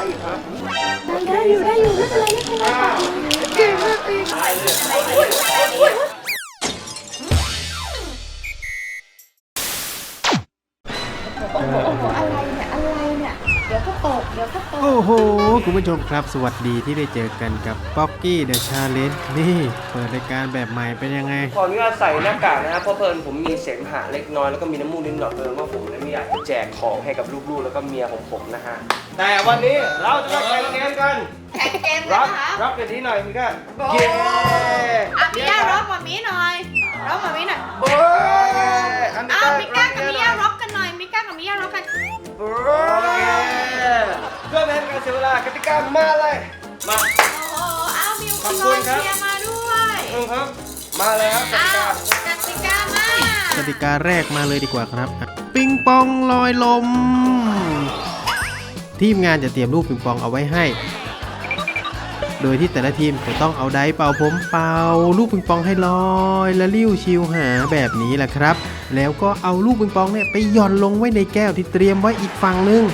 ได้อยู่ได้อยู่ได้อยู่ไม่เป็นไรไม่เป็นไรเก่งมากเอง โอ้โห คุณผู้ชมครับ สวัสดีที่ได้เจอกันกับป๊อกกี้เดอะชาเลนจ์นี่ เปิดรายการแบบใหม่เป็นยังไง ขออนุญาตใส่หน้ากากนะครับเพราะเพลินผมมีเสมหะเล็กน้อยแล้วก็มีน้ำมูกนิดหน่อยเพลินว่าผมเนี่ยไม่อยากจะแจกของให้กับลูกๆ แล้วก็เมียของผมนะฮะ แต่วันนี้เราจะมาแข่งเกมกัน แข่งเกมรันะบคะรับกันที่หน่อยพี่ก้าโอ้เย้อะมิยาร็อกมามีหน่อยร็อกมามีหน่อยโอ้ยอันนี้อ้าวมิก้ากับร็มิเยยาอะหน่อยร็อกกันหน่อยมิก้ากับมิยาร็อกกัน โอเคเพื่อไม่ให้การเสียเวลากติกามาเลย มาโอ้โหอ้าวมีขอบอุปคุกณรณ์ครับเชียร์มาด้วยเอิ่มครับ มาเลยครับกติอ้าวกากติกามากติกาแรกมาเลยดีกว่าครับ ปิงปองลอยลม ทีมงานจะเตรียมลูกปิงปองเอาไว้ให้ โดยที่แต่ละทีมจะต้องเอาไดร์เป่าผมเป่าลูกปิงปองให้ลอย และลิ้วชิวหาแบบนี้แหละครับ แล้วก็เอาลูกปิงปองเนี่ยไปหย่อนลงไว้ในแก้วที่เตรียมไว้อีกฝั่งหนึง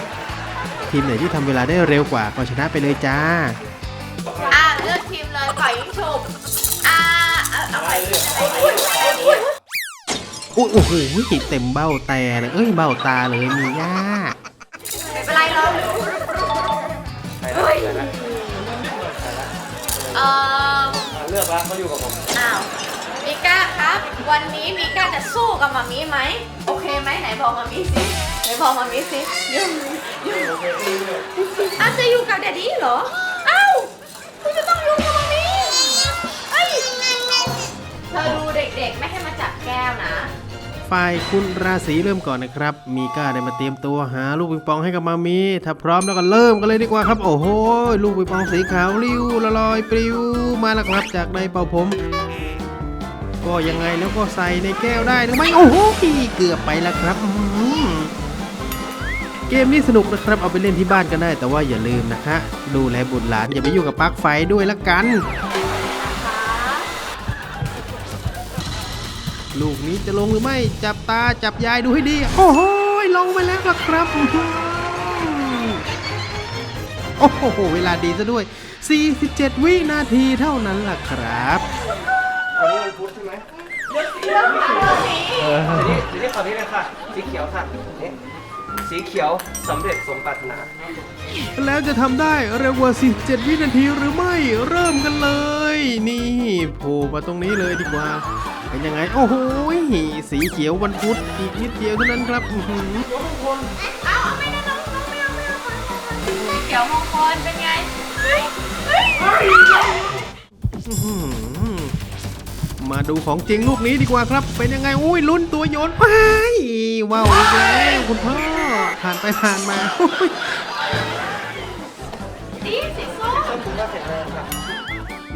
ทีมไหนที่ทำเวลาได้เร็วกว่าก็ชนะไปเลยจ้าอะเลือกทีมเลยปล่อยยิงฉุบอ่าเอาเอาไปโอ้โอ้โหเต็มเบ้าแต่เลยเอ้ยเบ้าตาเลยมีย่าไม่เป็นไรรอดูใส่ เอ่อเลือกแล้วเขาอยู่กับผมอ้าวมิก้าครับ วันนี้มิก้าจะสู้กับมามีไหม โอเคไหมไหนบอกมามีสิไหนบอกมามีสิยุ่งยุ่งอ้าวจะอยู่กับแดดดี้เหรอเอ้าคุณจะต้องอยู่กับมามีเอ้ยเธอดูเด็กๆ ไม่ให้มาจับแก้วนะ ฝ่ายคุณราศีเริ่มก่อนนะครับ มีก้าได้มาเตรียมตัวหาลูกปิงปองให้กับมามี ถ้าพร้อมแล้วก็เริ่มกันเลยดีกว่าครับ โอ้โห ลูกปิงปองสีขาวริ้วละลอยปลิวมาแล้วครับจากในเป่าผม ก็ยังไงแล้วก็ใส่ในแก้วได้หรือไม่โอ้โหเกือบไปแล้วครับเกมนี้สนุกนะครับเอาไปเล่นที่บ้านกันได้แต่ว่าอย่าลืมนะคะ ดูแลบุตรหลานอย่าไปยุ่งกับปลั๊กไฟด้วยละกัน ลูกนี้จะลงหรือไม่จับตาจับยายดูให้ดี โอ้โหลงไปแล้วล่ะครับ โอ้โห เวลาดีซะด้วย 47 วินาทีเท่านั้นล่ะครับวันนี้วันพุธใช่ไหมเดี๋ยวนี้เดี๋ยวนี้ขอนี้เลยค่ะสีเขียวค่ะนี่ สีเขียวสำเร็จสมปรารถนา แล้วจะทำได้เร็วกว่า47วินาทีหรือไม่เริ่มกันเลย นี่โผล่มาตรงนี้เลยดีกว่า เป็นยังไง โอ้โหสีเขียววันพุธอีกนิดเดียวเท่านั้นครับอื้อหือเอาเอาไม่ได้น้องน้องไม่เอาไม่เอาไม่เอาเขียวมงคลเป็นไงเฮ้ยเฮ้ย อื้อหือ มาดูของจริงลูกนี้ดีกว่าครับ เป็นยังไงอุ้ยลุ้นตัวโยนไปว้าวอีกแล้วคุณพ่อผ่านไปผ่านมา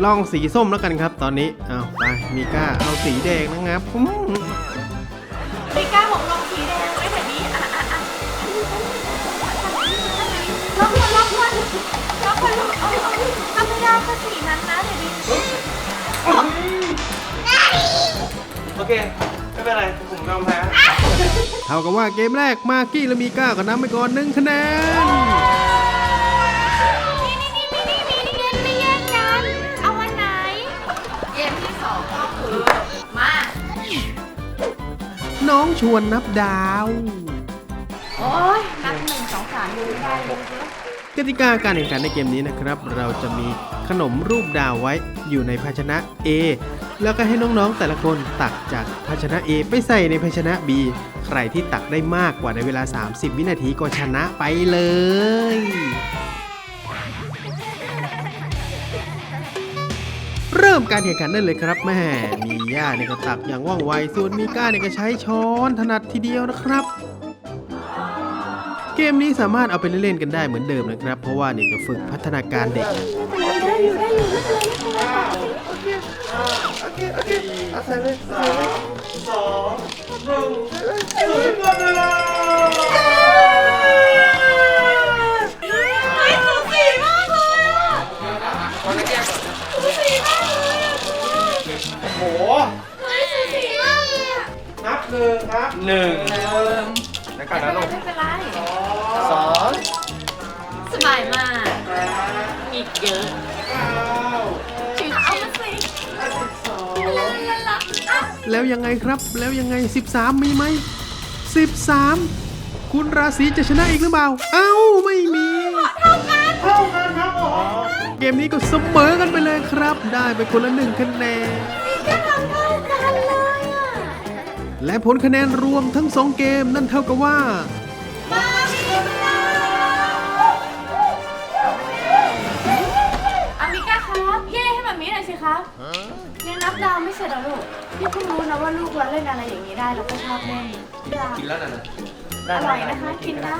ลองสีส้มแล้วกันครับตอนนี้เอาไปมีก้าเอาสีแดงนะครับอื้อหือพี่ก้าบอกลองสีแดงไว้แต่นี้อะอะอะล็อกคนล็อกคนล็อกคนล็อกเอาเอาธรรมดาก็สีนั้นนะเดี๋ยวนี้ เค ไม่เป็นไร ผมยอมแพ้ เท่ากับว่าเกมแรกมากกี้และมีก้าก็นำไปก่อนหนึ่งคะแนน นี่นี่นี่นี่นี่นี่เย็นไม่แย่งกัน เอาวันไหน เกมที่สองก็คือมา น้องชวนนับดาว โอ้ยนับหนึ่งสองสามดูไม่ได้เลยกติกาการแข่งขันในเกมนี้นะครับ เราจะมีขนมรูปดาวไว้อยู่ในภาชนะ A แล้วก็ให้น้องๆแต่ละคนตักจากภาชนะ A ไปใส่ในภาชนะ B ใครที่ตักได้มากกว่าในเวลา 30 วินาทีก็ชนะไปเลยเริ่มการแข่งขันได้เลยครับแม่มีย่าเนี่ยก็ตักอย่างว่องไว ส่วนมีก้าเนี่ยก็ใช้ช้อนถนัดทีเดียวนะครับ เกมนี้สามารถเอาไปเล่นๆกันได้เหมือนเดิมนะครับ เพราะว่าเนี่ยจะฝึกพัฒนาการเด็ก ได้อยู่ได้อยู่ไม่เป็นไรไม่เป็นไรโอเคโอเคเอาใส่เลยใส่เลยสองหนึ่งศูนย์หมดเวลา เยอะชิวๆเอามาสิลาลาลาอะแล้วยังไงครับแล้วยังไง 13 มีไหม 13 คุณราศีจะชนะอีกหรือเปล่า เอ้าไม่มีเท่ากันเกมนี้ก็เสมอกันไปเลยครับ ได้ไปคนละหนึ่งคะแนนก็ทำเท่ากันเลยอะและผลคะแนนรวมทั้ง 2 เกมนั่นเท่ากับว่ามา มามีหน่อยสิครับยังนับดาวไม่เสร็จเหรอลูกพี่เพิ่งรู้นะว่าลูกเราเล่นอะไรอย่างนี้ได้แล้วก็ชอบเล่นดาวกินแล้วนะอร่อยนะคะ กินได้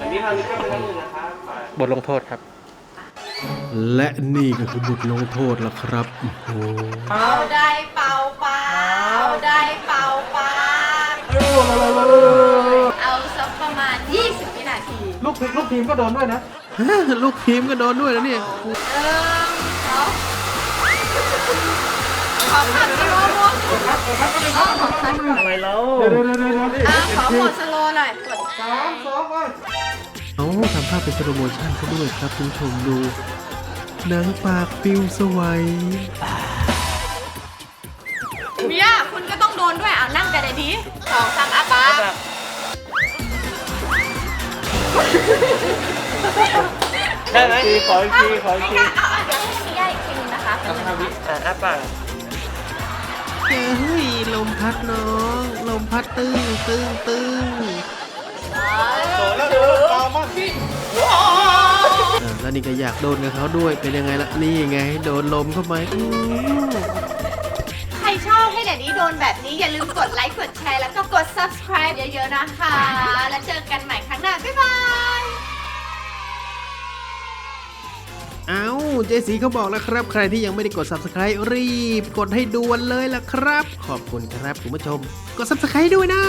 อันนี้ทางนี้ก็เป็นน้ำมือนะครับมาบทลงโทษครับ และนี่ก็คือบทลงโทษแล้วครับโอ้โหเอาได้เป่าปากเอาได้เป่าปากเอาสักประมาณ 20วินาที ลูกลูกทีมก็โดนด้วยนะฮะลูกทีมก็โดนด้วยแล้วเนี่ยหนึ่งสอง ขอขับสโลว์โมชั่นอ๋อขอขับอะไรแล้วเดี๋ยวเดี๋ยวเดี๋ยวเดี๋ยวอะขอหมดสโลว์หน่อยกดสามสองไปเอาทำภาพเป็นสโลโมชั่นซะด้วยครับคุณผู้ชมดูหนังปากปิวสวัยเมียคุณก็ต้องโดนด้วยอะนั่งกันเลยดีสองสามอะป๊าได้ไหมขออีกทีขออีกทีไม่กล้าเอาอะเวิอะอ้าปากเฮ้ยลมพัดน้องลมพัดตึ้งตึ้งตึ้งโดนแล้วเดี๋ยวต่อมาสิอ่แล้วนี่ก็อยากโดนกับเขาด้วยเป็นยังไงล่ะนี่ไง โดนลมเข้าไปอื้อ ใครชอบให้เดี๋ยวนี้โดนแบบนี้อย่าลืมกดไลค์กดแชร์แล้วก็กด subscribe เยอะๆนะคะ แล้วเจอกันใหม่ครั้งหน้า บ๊ายบาย เอา เจสีเขาบอกแล้วครับ ใครที่ยังไม่ได้กด subscribe รีบ กดให้ด่วนเลยล่ะครับ ขอบคุณครับคุณผู้ชม กด subscribe ด้วยนะ